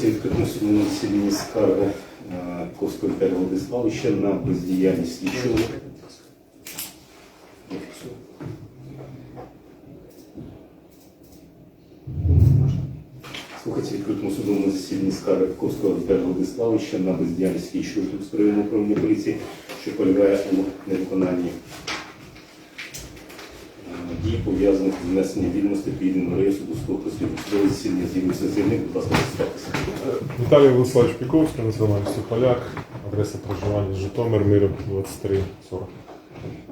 Слухайте відкритому судовому засіданні скарги Ковського Віталія Владиславовича на бездіяльність слідчого. Я фіксую. Слухайте відкритому судовому засіданні скарги Ковського Віталія Владиславовича на бездіяльність слідчого з управління поліції, що полягає у невиконанні дій, пов'язаних з внесенням відомостей до єдиного реєстру до слуху судового засідання з'явився заявник, будь ласка, представтеся. Віталій Владиславович Піковський, національності поляк, адреса проживання Житомир, Мирок 2340.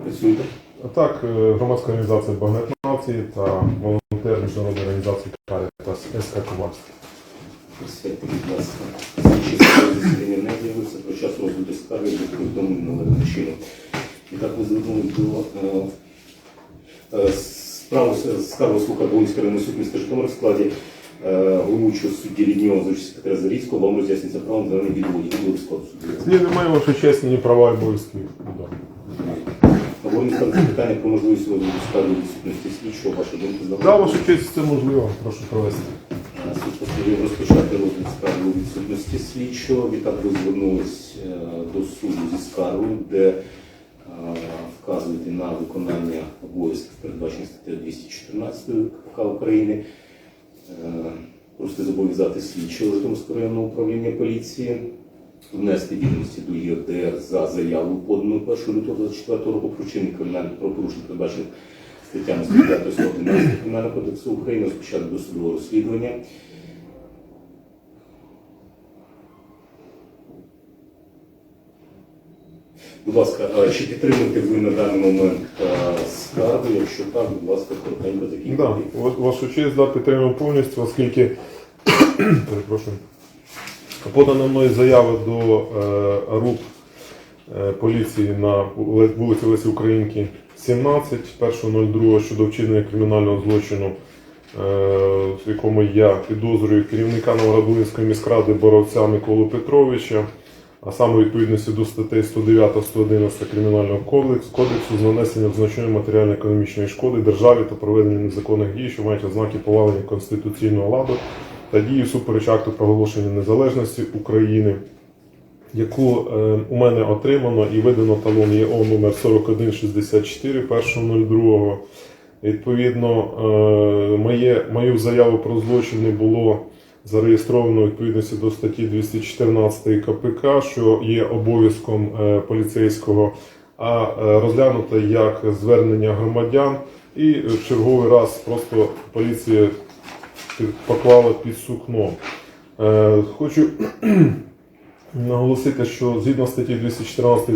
Працюєте? А так, е, громадська організація Багнет Нації та волонтер міжнародної організації Карітас СК Ковальський. Присядьте, будь ласка. Судове засідання не з'явився про час розгляду скарги до повідомлень належним чином. І так ви звернули до е, справу з- скаргу слуха Волинської районної суд міста Житомир в складі е, головуючого судді Ліднього з участі Зарійського, вам роз'яснюється право на даний відводі. Відводи складу суду. Ні, немає вашої честі, ні права і обов'язків. Да. Говоримо ставиться питання про можливість розгляду скарги відсутності слідчого. Ваша думка здавати? Да, ваша честь, це можливо. Прошу провести. Суд постановив розпочати розгляд у відсутності слідчого. Відтак ви звернулись е, до суду зі скаргою, де е, вказуєте на виконання обов'язків, передбачених статтею 214 КПК України. Е, Просто зобов'язати слідчого Житомирського районного управління поліції, внести відомості до ЄРДР за заяву, подану 1 лютого 24 року про вчинення кримінальних правопорушень, передбачених статтями 105 111 Кримінального кодексу України, розпочати досудове розслідування. Будь ласка, чи підтримуєте ви на даний момент е, скаргу? Якщо так, будь ласка, коротенько такі. Да, вашу честь да, підтримуємо повністю, оскільки перепрошую, подана мною заява до е, РУП е, поліції на вулиці Лесі Українки 17, 1.02 щодо вчинення кримінального злочину, е, в якому я підозрюю керівника Новоградулинської міськради Боровця Миколу Петровича, а саме відповідності до статей 109-111 Кримінального кодексу, з нанесенням значної матеріально-економічної шкоди державі та проведення незаконних дій, що мають ознаки повалення конституційного ладу та дії всупереч акту проголошення незалежності України, яку е, у мене отримано і видано талон ЄО номер 4164 1.02. Відповідно, е, моє, мою заяву про злочин не було зареєстровано відповідності до статті 214 КПК, що є обов'язком е, поліцейського, а е, розглянуто як звернення громадян. І в черговий раз просто поліція поклала під сукно. Е, Хочу наголосити, що згідно статті 214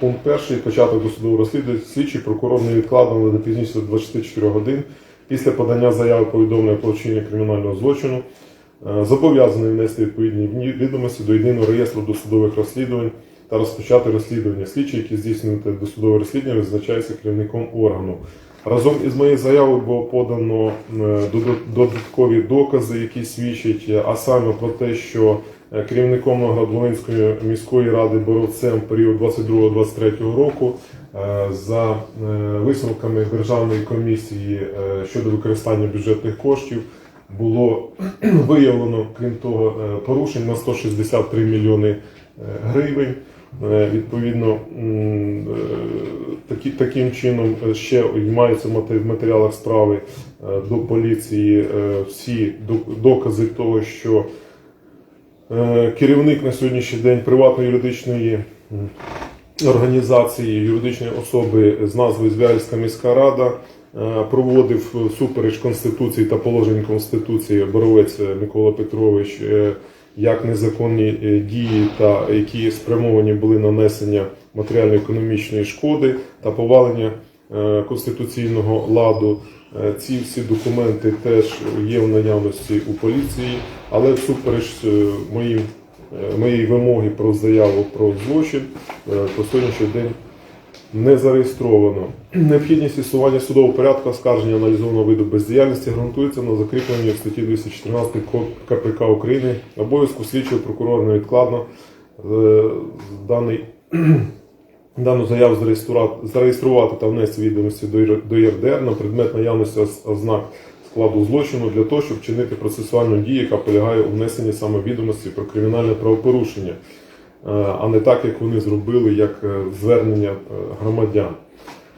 пункт 1 початок досудового розслідування слідчий прокурор невідкладно, але не пізніше 24 годин після подання заяви повідомлення про вчинення кримінального злочину зобов'язаний внести відповідні відомості до єдиного реєстру досудових розслідувань та розпочати розслідування. Слідчий, який здійснює досудове розслідування, визначається керівником органу. Разом із моєю заявою було подано е, додаткові докази, які свідчать, е, а саме про те, що е, керівником Новоград-Волинської міської ради боровцем в період 22-23 року е, за е, висновками Державної комісії е, щодо використання бюджетних коштів було виявлено, крім того, е, порушень на 163 мільйони е, гривень. Е, Відповідно, такі, таким чином ще маються в матеріалах справи до поліції всі докази того, що керівник на сьогоднішній день приватної юридичної організації, юридичної особи з назвою Звяльська міська рада проводив супереч Конституції та положень Конституції Боровець Микола Петрович е, як незаконні е, дії, та які спрямовані були нанесення матеріально-економічної шкоди та повалення е, конституційного ладу. Е, Ці всі документи теж є в наявності у поліції, але всупереч е, моїм е, моєї вимоги про заяву про злочин е, по сьогоднішній день не зареєстровано. Необхідність існування судового порядку оскарження аналізованого виду бездіяльності ґрунтується на закріпленні в статті 214 КПК України обов'язку слідчого прокурора невідкладно е, даний Дану заяву зареєструвати, та внести відомості до ЄРДР на предмет наявності ознак складу злочину для того, щоб чинити процесуальну дію, яка полягає у внесенні саме відомості про кримінальне правопорушення, а не так, як вони зробили, як е, звернення е, громадян.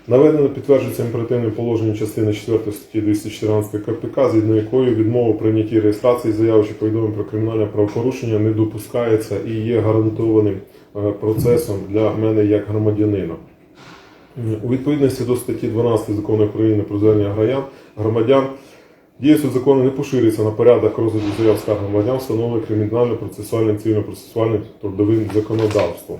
Наведено підтверджується імперативним положенням частини 4 статті 214 КПК, згідно якої відмова прийнятті реєстрації заяви чи повідомлень про кримінальне правопорушення не допускається і є гарантованим е, процесом для мене як громадянина. У відповідності до статті 12 закону України про звернення громадян, дією закону не поширюється на порядок розгляду заяв скарг громадян, встановлений кримінально-процесуальним, цивільно-процесуальним трудовим законодавством.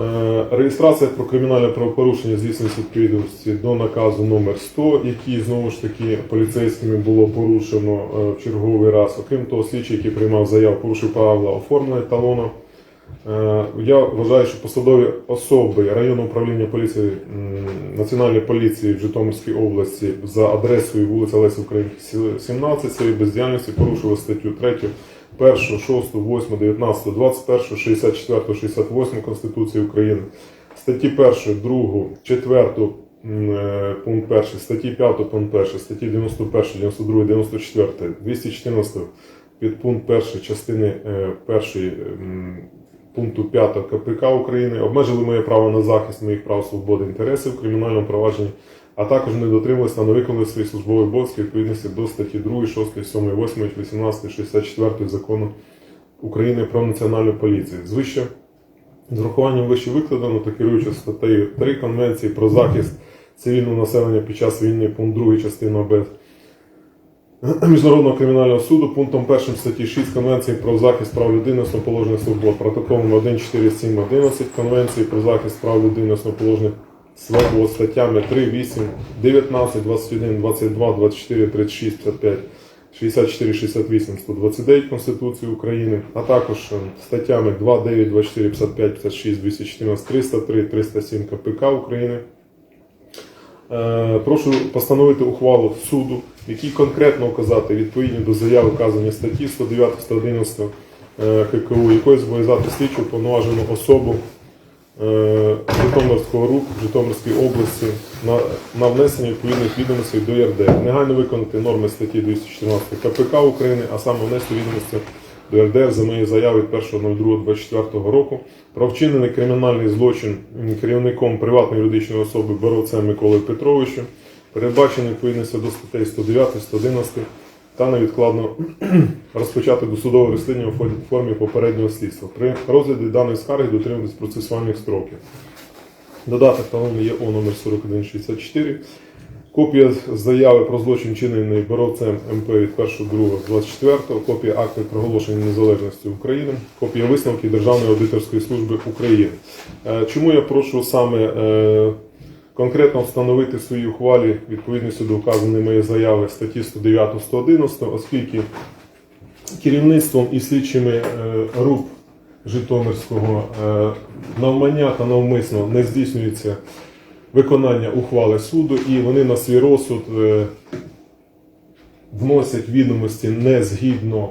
Е, Реєстрація про кримінальне правопорушення здійснюється відповідності до наказу номер 100, який знову ж таки поліцейськими було порушено е, в черговий раз. Окрім того, слідчий, який приймав заяву, порушив правила оформлення талону. Е, Я вважаю, що посадові особи районного управління поліції Національної поліції в Житомирській області за адресою вулиця Лесі Українки, 17 своєї бездіяльності порушили статтю 3, 1, 6, 8, 19, 21, 64, 68 Конституції України, статті 1, 2, 4, е, пункт 1, статті 5, пункт 1, статті 91, 92, 94, 214 підпункт 1 частини 1 пункту 5 КПК України обмежили моє право на захист моїх прав, свободи, інтересів в кримінальному провадженні, а також не дотримувалися та не виконали свої службові обов'язки відповідності до статті 2, 6, 7, 8, 18, 64 закону України про національну поліцію. Звище з урахуванням вище викладено та керуючи статтею 3 Конвенції про захист цивільного населення під час війни, пункт 2 частина Б Міжнародного кримінального суду пунктом 1 статті 6 Конвенції про захист прав людини основоположних свобод, протоколом 14711 Конвенції про захист прав людини основоположних свобод статтями 3, 8, 19, 21, 22, 24, 36, 55, 64, 68, 129 Конституції України, а також е, статтями 2, 9, 24, 55, 56, 214, 303, 307 КПК України. Е, Прошу постановити ухвалу суду, в якій конкретно вказати відповідні до заяви вказані статті 109 111 е, ККУ, якою зобов'язати слідчу повноважену особу е, Житомирського РУП Житомирської області на, на внесення відповідних відомостей до ЄРД. Негайно виконати норми статті 214 КПК України, а саме внести відомості до РДР за мої заяви від 1.02.24 року про вчинений кримінальний злочин керівником приватної юридичної особи Боровцем Миколою Петровичем, передбачений відповідності до статей 109, 111 та невідкладно розпочати досудове розслідування у формі попереднього слідства. При розгляді даної скарги дотримуватись процесуальних строків. Додаток талону є О номер 4164. Копія заяви про злочин чинений боровцем МП від 1.2.24, копія акту проголошення незалежності України, копія висновків Державної аудиторської служби України. Е, Чому я прошу саме е, конкретно встановити в своїй ухвалі відповідністю до вказаної моєї заяви статті 109-111, оскільки керівництвом і слідчими е, РУП Житомирського е, навмання та навмисно не здійснюється виконання ухвали суду, і вони на свій розсуд е, вносять відомості не згідно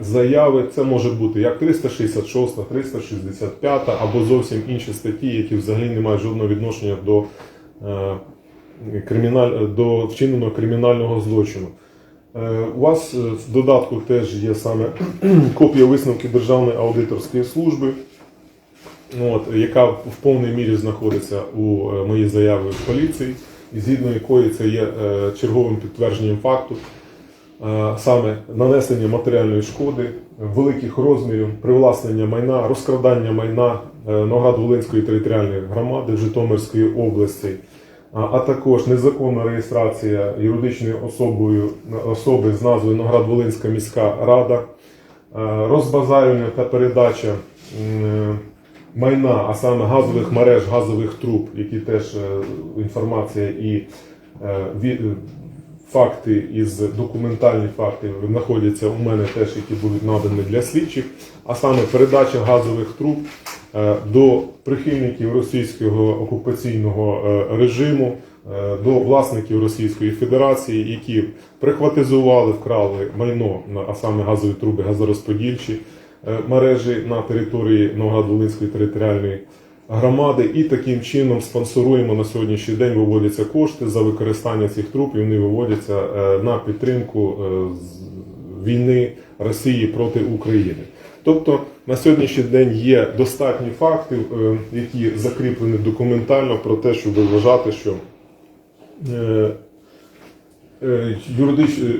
заяви. Це може бути як 366, 365 або зовсім інші статті, які взагалі не мають жодного відношення до, криміналь... до вчиненого кримінального злочину. Е, У вас е, в додатку теж є саме копія висновки Державної аудиторської служби от, яка в повній мірі знаходиться у е, моїй заяві в поліції, і згідно якої це є е, черговим підтвердженням факту, е, саме нанесення матеріальної шкоди, великих розмірів, привласнення майна, розкрадання майна е, Новоград-Волинської територіальної громади Житомирської області, а, також незаконна реєстрація юридичною особою особи з назвою Новоград-Волинська міська рада, е, розбазарювання та передача. майна, а саме газових мереж, газових труб, які теж е, інформація і факти із документальні факти знаходяться у мене теж, які будуть надані для слідчих, а саме передача газових труб е, до прихильників російського окупаційного е, режиму. е, До власників Російської Федерації, які прихватизували, вкрали майно, а саме газові труби, газорозподільчі, мережі на території Новоград-Волинської територіальної громади і таким чином спонсоруємо на сьогоднішній день виводяться кошти за використання цих труб, і вони виводяться е, на підтримку е, війни Росії проти України. Тобто на сьогоднішній день є достатні факти, е, які закріплені документально про те, щоб вважати, що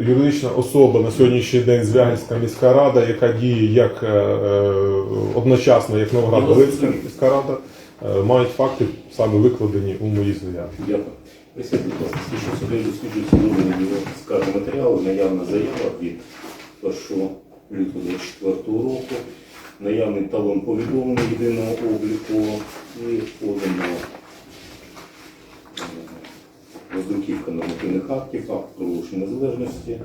юридична особа на сьогоднішній день Звягельська міська рада, яка діє як е, е, одночасно як Новоград-Волинська міська рада, е, мають факти саме викладені у моїй заяві. Дякую. Присядьте, будь ласка, досліджують встановлені його скарги матеріали, наявна заява від 1 лютого 24 року, наявний талон повідомлення єдиного обліку і подано е, роздруківка нормативних актів, акт про вилучення незалежності,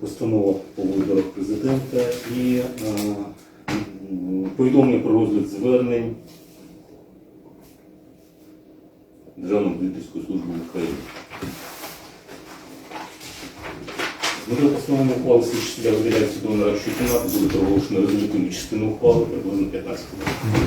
постанова по виборах президента і е, повідомлення про розгляд звернень Державної аудиторської служби України. Метою постановлення ухвали слідчі виділяється до нарадчої кімнати, буде проголошено резолютивну частину ухвали приблизно 15 хвилин.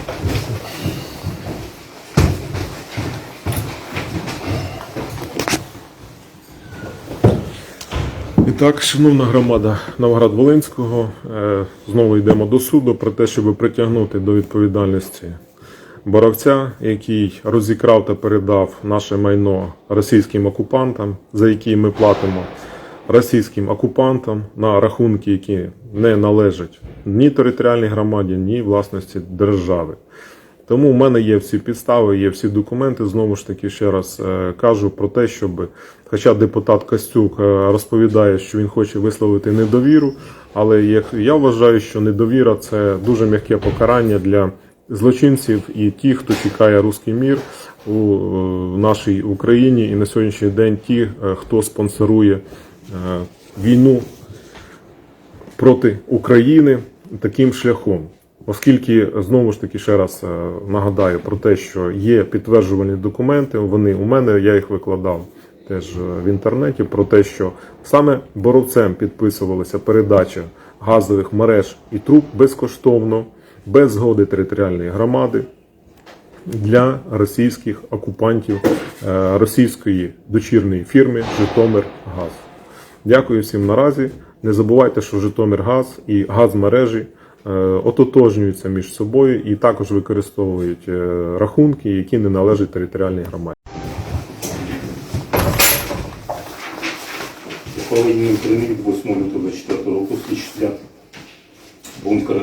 Так, шановна громада Новоград-Волинського, е, знову йдемо до суду про те, щоб притягнути до відповідальності боровця, який розікрав та передав наше майно російським окупантам, за які ми платимо російським окупантам на рахунки, які не належать ні територіальній громаді, ні власності держави. Тому в мене є всі підстави, є всі документи. Знову ж таки, ще раз е, кажу про те, щоб, хоча депутат Костюк е, розповідає, що він хоче висловити недовіру, але я вважаю, що недовіра це дуже м'яке покарання для злочинців і ті, хто тікає руський мір у е, нашій Україні, і на сьогоднішній день ті, хто спонсорує війну проти України таким шляхом. Оскільки знову ж таки ще раз е, нагадаю про те, що є підтверджувальні документи, вони у мене, я їх викладав теж е, в інтернеті, про те, що саме боровцем підписувалася передача газових мереж і труб безкоштовно, без згоди територіальної громади для російських окупантів е, російської дочірної фірми Житомиргаз. Дякую всім наразі. Не забувайте, що Житомиргаз і газмережі ототожнюються між собою і також використовують е, рахунки, які не належать територіальній громаді. Ухвалення України від 8 лютого 24 року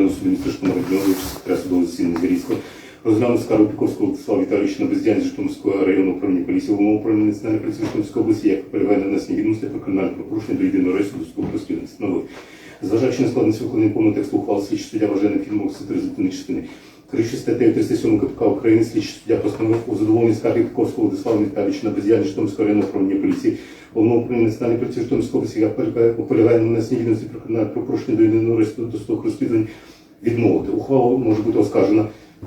суду міста Житомира регіону судового засідання Звірівського розглянув скаргу Піковського Владислава Віталійовича на бездіяльність Житомирського районного управління поліції головного управління національної поліції Житомирської області, як полягає на відомостей про кримінальне правопорушення до єдиного реєстру досудового розслідування. Зважаючи на складність виконання повного тексту ухвали слідчі суддя вважає необхідно оголосити результативні частини. Керуючи статтею 307 КПК України, слідчий суддя постановив у задоволенні скарги Піковського Владислава Віталійовича на бездіяльність Житомирського районного управління поліції головного управління національної поліції Житомирської області, як полягає- на нанесення відомостей про правопорушення до єдиного досудових розслідувань відмовити. Ухвала може бути оскаржена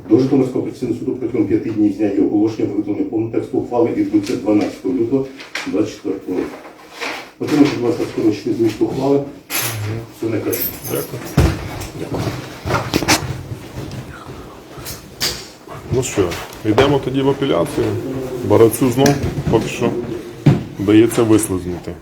до Житомирського апеляційного суду протягом п'яти днів з дня її оголошення виготовлення повного тексту ухвали відбудеться 12 лютого 24 року. Отримайте, будь ласка, скорочити зміст ухвали. Все найкраще. Дякую. Ну що, йдемо тоді в апеляцію. Борецю знов поки що вдається вислизнути.